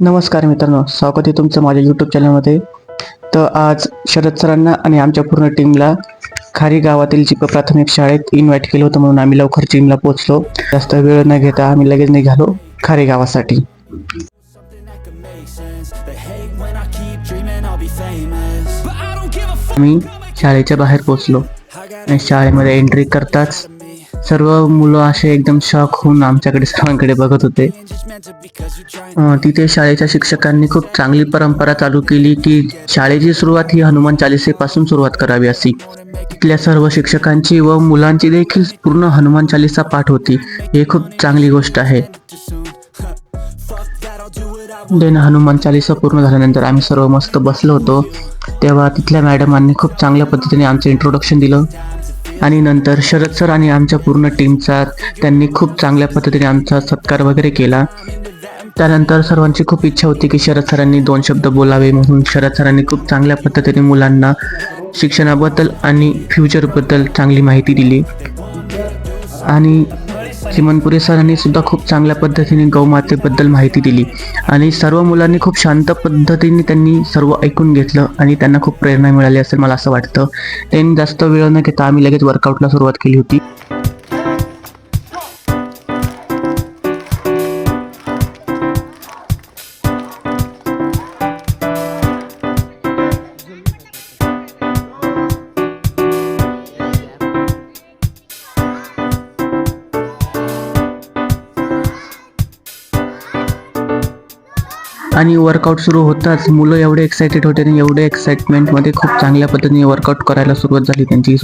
नमस्कार मित्रांनो स्वागत आहे तुमचं माझ्या यूट्यूब चॅनलमध्ये तर आज शरद सरांना आणि आमच्या पूर्ण टीमला खारी गावातील जी प्राथमिक शाळेत इन्व्हाइट केलं होतं म्हणून आम्ही लवकर टीमला पोहोचलो. जास्त वेळ न घेता आम्ही लगेच निघालो खारी गावासाठी. आम्ही शाळेच्या बाहेर पोहोचलो. आणि शाळेमध्ये एंट्री करताच. सर्व मुलं असे एकदम शॉक होऊन आमच्याकडे सर्वांकडे बघत होते. तिथे शाळेच्या शिक्षकांनी खूप चांगली परंपरा चालू केली की शाळेची सुरुवात ही हनुमान चालिसेपासून सुरुवात करावी अशी. तिथल्या सर्व शिक्षकांची व मुलांची देखील पूर्ण हनुमान चालिसा पाठ होती. हे खूप चांगली गोष्ट आहे. देन हनुमान चालिसा पूर्ण झाल्यानंतर आम्ही सर्व मस्त बसलो होतो. तेव्हा तिथल्या मॅडमांनी खूप चांगल्या पद्धतीने आमचं इंट्रोडक्शन दिलं. आणि नंतर शरद सर आणि आमच्या पूर्ण टीमचा त्यांनी खूप चांगल्या पद्धतीने आमचा सत्कार वगैरे केला. त्यानंतर सर्वांची खूप इच्छा होती की शरद सरांनी दोन शब्द बोलावे म्हणून. शरद सरांनी खूप चांगल्या पद्धतीने मुलांना शिक्षणाबद्दल आणि फ्युचरबद्दल चांगली माहिती दिली. आणि चिमनपुरे सरांनी सुद्धा खूप चांगल्या पद्धतीने गौमातेबद्दल माहिती दिली. आणि सर्व मुलांनी खूप शांत पद्धतीने त्यांनी सर्व ऐकून घेतलं आणि त्यांना खूप प्रेरणा मिळाली असेल मला असं वाटतं. त्यांनी जास्त वेळ न घेता आम्ही लगेच वर्कआउटला सुरुवात केली होती. आणि वर्कआउट सुरू होताच. मुलं एवढे एक्सायटेड होते आणि एवढे एक्साइटमेंटमध्ये खूप चांगल्या पद्धतीने वर्कआउट करायला सुरुवात झाली त्यांची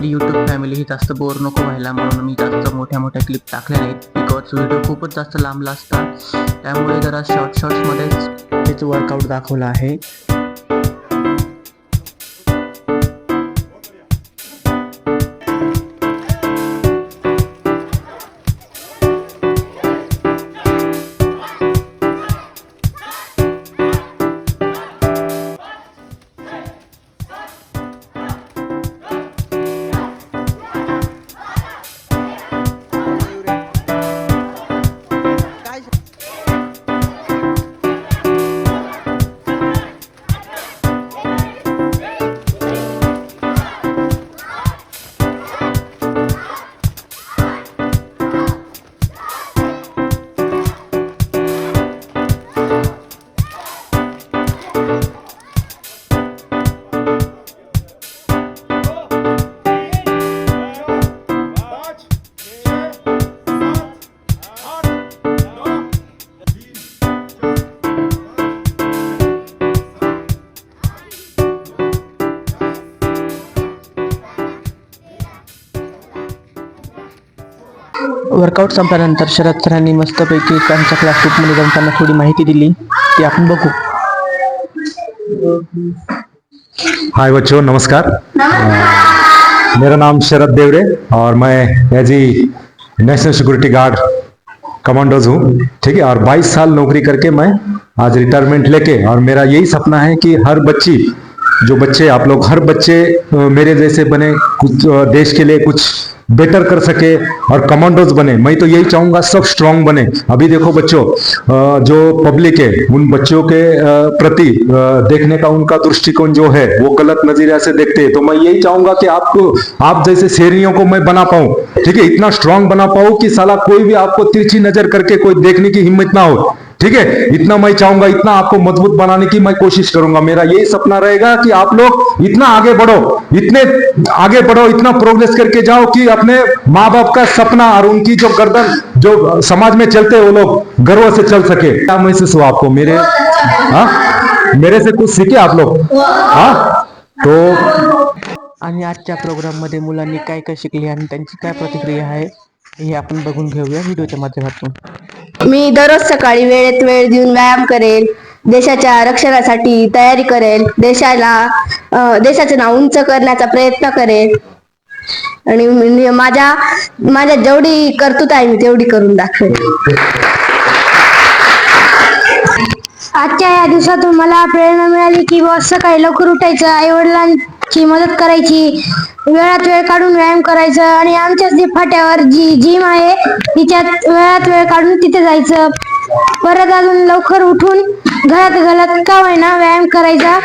आपली यूट्यूब फॅमिली ही जास्त बोर नको व्हायला म्हणून मी जास्त मोठ्या मोठ्या क्लिप टाकल्या नाहीत बिकॉज व्हिडिओ खूपच जास्त लांबला असता त्यामुळे जरा शॉर्ट शॉर्ट्समध्येच त्याचं वर्कआउट दाखवलं आहे. वर्कआउट संपल्यानंतर शरद सरांनी मस्तपैकी क्लास ग्रुपमध्ये जाऊन त्यांना थोडी माहिती दिली. ती आपण बघू. हाय बच्चों, नमस्कार. मेरा नाम शरद देवरे और मैं as a national security guard commandos हूँ, ठीक है? और 22 साल नौकरी करके मैं आज रिटायरमेंट लेके, और मेरा यही सपना है कि हर बच्ची, जो बच्चे, आप लोग, हर बच्चे मेरे जैसे बने, कुछ देश के लिए कुछ बेटर कर सके और कमांडोज बने। मैं तो यही चाहूँगा सब स्ट्रांग बने। अभी देखो बच्चों जो पब्लिक है, उन बच्चों के प्रति देखने का उनका दृष्टिकोण जो है, वो गलत नज़रिया से देखते हैं। तो मैं यही चाहूँगा कि आपको, आप जैसे शेरियों को मैं बना पाऊँ। ठीक है, इतना स्ट्रांग बना पाऊँ कि साला कोई भी आपको तिरछी नज़र करके कोई देखने की हिम्मत ना हो। ठीक है? इतना मैं चाहूँगा इतना आपको मज़बूत बनाने की मैं कोशिश करूँगा। मेरा यही सपना रहेगा कि आप लोग इतना आगे बढ़ो इतने आगे बढ़ो इतना प्रोग्रेस करके जाओ कि अपने माँ बाप का सपना और उनकी जो गर्दन जो समाज में चलते वो लोग गर्व से चल सके। क्या महसूस हुआ आपको? मेरे हाँ? मेरे से कुछ सीखे आप लोग? हाँ? तो आणि आजच्या प्रोग्राममध्ये मुलांनी काय काय शिकले आणि त्यांची काय प्रतिक्रिया आहे हे आपण बघून घेऊया व्हिडिओच्या माध्यमातून. मी दररोज सकाळी वेळेत वेळ देऊन व्यायाम करेल देशाच्या रक्षणासाठी तयारी करेल देशाला देशाचं नाव उंच करण्याचा प्रयत्न करेल. आणि माझ्या माझ्या जेवढी कर्तृत्व आहे मी तेवढी करून दाखवेल आजच्या या दिवसातून मला प्रेरणा मिळाली की बॉस सकाळी लवकर उठायचं आई ची मदत करायची. वेळात वेळ काढून व्यायाम करायचं आणि आमच्याच जी फाट्यावर जी जिम आहे तिच्यात वेळात वेळ काढून तिथे जायचं. परत अजून लवकर उठून घरात घरात का होईना व्यायाम करायचा.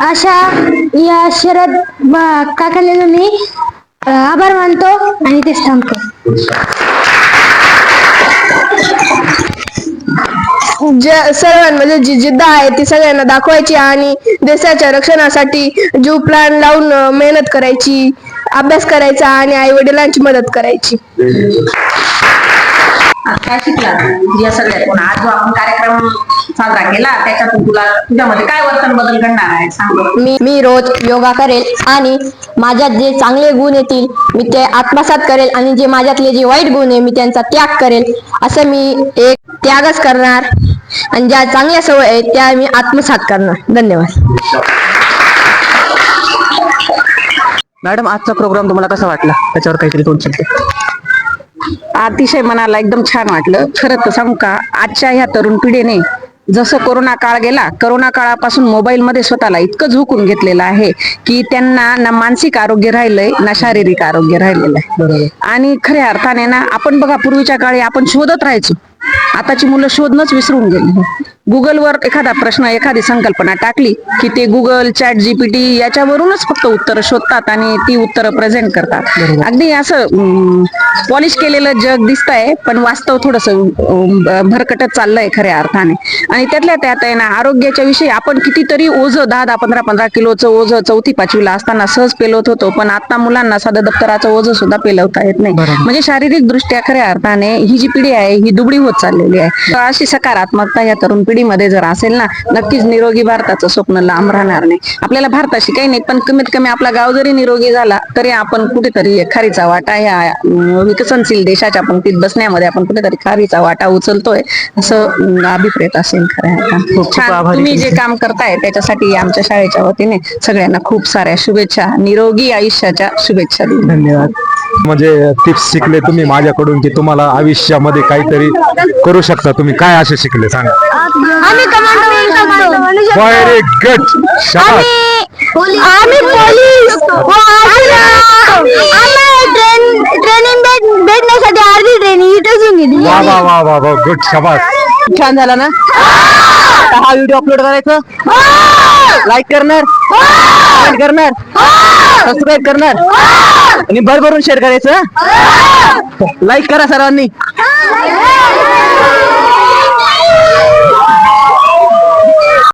अशा या शरद काकांनी मी आभार मानतो आणि तेच थांबतो. ज सर्वांमध्ये जी जिद्द आहे ती सगळ्यांना दाखवायची आणि देशाच्या रक्षणासाठी जीव प्लान लावून मेहनत करायची अभ्यास करायचा आणि आई वडिलांची मदत करायची. काय शिकला. या सगळ्यातून आज जो आपण कार्यक्रम साजरा केला त्याच्यातून तुला तुझ्यामध्ये काय वर्तन बदल घडणार आहे? सांग बरं. मी मी रोज योगा करेल आणि माझ्यात जे चांगले गुण येतील मी ते आत्मसात करेल आणि जे माझ्यातले जे वाईट गुण आहे मी त्यांचा त्याग करेल. असं मी एक त्यागच करणार. आणि ज्या चांगल्या सवय आहेत त्या मी आत्मसात करणार. धन्यवाद. मॅडम आजचा प्रोग्राम तुम्हाला कसा वाटला? त्याच्यावर काहीतरी दोन शब्द. अतिशय मनाला एकदम छान वाटलं. खरं तर सांगू का आजच्या ह्या तरुण पिढीने जसं कोरोना काळ गेला कोरोना काळापासून मोबाईलमध्ये स्वतःला इतकं झोकून घेतलेलं आहे की त्यांना ना मानसिक आरोग्य राहिलंय ना शारीरिक आरोग्य राहिलेलं आहे. आणि खऱ्या अर्थाने ना आपण बघा पूर्वीच्या काळी आपण शोधत राहायचो. आताची मुलं शोधणंच विसरून गेली. गुगलवर एखादा प्रश्न एखादी संकल्पना टाकली की ते गुगल चॅट जीपीटी याच्यावरूनच फक्त उत्तरं शोधतात आणि ती उत्तरं प्रेझेंट करतात. अगदी असं पॉलिश केलेलं जग दिसतंय पण वास्तव थोडस भरकटत चाललंय खऱ्या अर्थाने. आणि त्यातल्या त्यात आहे ना आरोग्याच्या विषयी आपण कितीतरी ओझं दहा दहा पंधरा पंधरा किलोचं ओझं चौथी पाचवीला असताना सहज पेलवत होतो पण आता मुलांना साधं दप्तराचं ओझं सुद्धा पेलवता येत नाही. म्हणजे शारीरिक दृष्ट्या खऱ्या अर्थाने ही जी पिढी आहे ही दुबळी होत चाललेली आहे. अशी सकारात्मकता या तरुण पिढीमध्ये जर असेल ना नक्कीच निरोगी भारताचं स्वप्न लांब राहणार नाही. आपल्याला भारताशी काही नाही पण कमीत कमी आपला गाव जरी निरोगी झाला तरी आपण कुठेतरी खारीचा वाटा या विकसनशील देशाच्या पंक्तीत बसण्यामध्ये आपण कुठेतरी खारीचा वाटा उचलतोय असं अभिप्रेत असेल आभारी तुम्ही जे. काम करताय त्याच्यासाठी आमच्या शाळेच्या वतीने सगळ्यांना खूप साऱ्या शुभेच्छा निरोगी आयुष्याच्या शुभेच्छा देईन धन्यवाद. म्हणजे टिप्स शिकले तुम्ही माझ्याकडून की तुम्हाला आयुष्यामध्ये काहीतरी करू शकता तुम्ही. काय असे शिकले सांगा. आम्ही कमांडो व्हेरी गुड शाबास आम्ही पोलीस ट्रेनिंग भेटण्यासाठी अर्धी ट्रेनिंग इथेच येऊन घेतली वा वा वा वा वा. गुड शाबास छान झाला ना? आता हा व्हिडिओ अपलोड करायचं. लाईक करणार. कमेंट करणार. सबस्क्राईब करणार. आणि भरभरून शेअर करायचं लाईक करा सर्वांनी.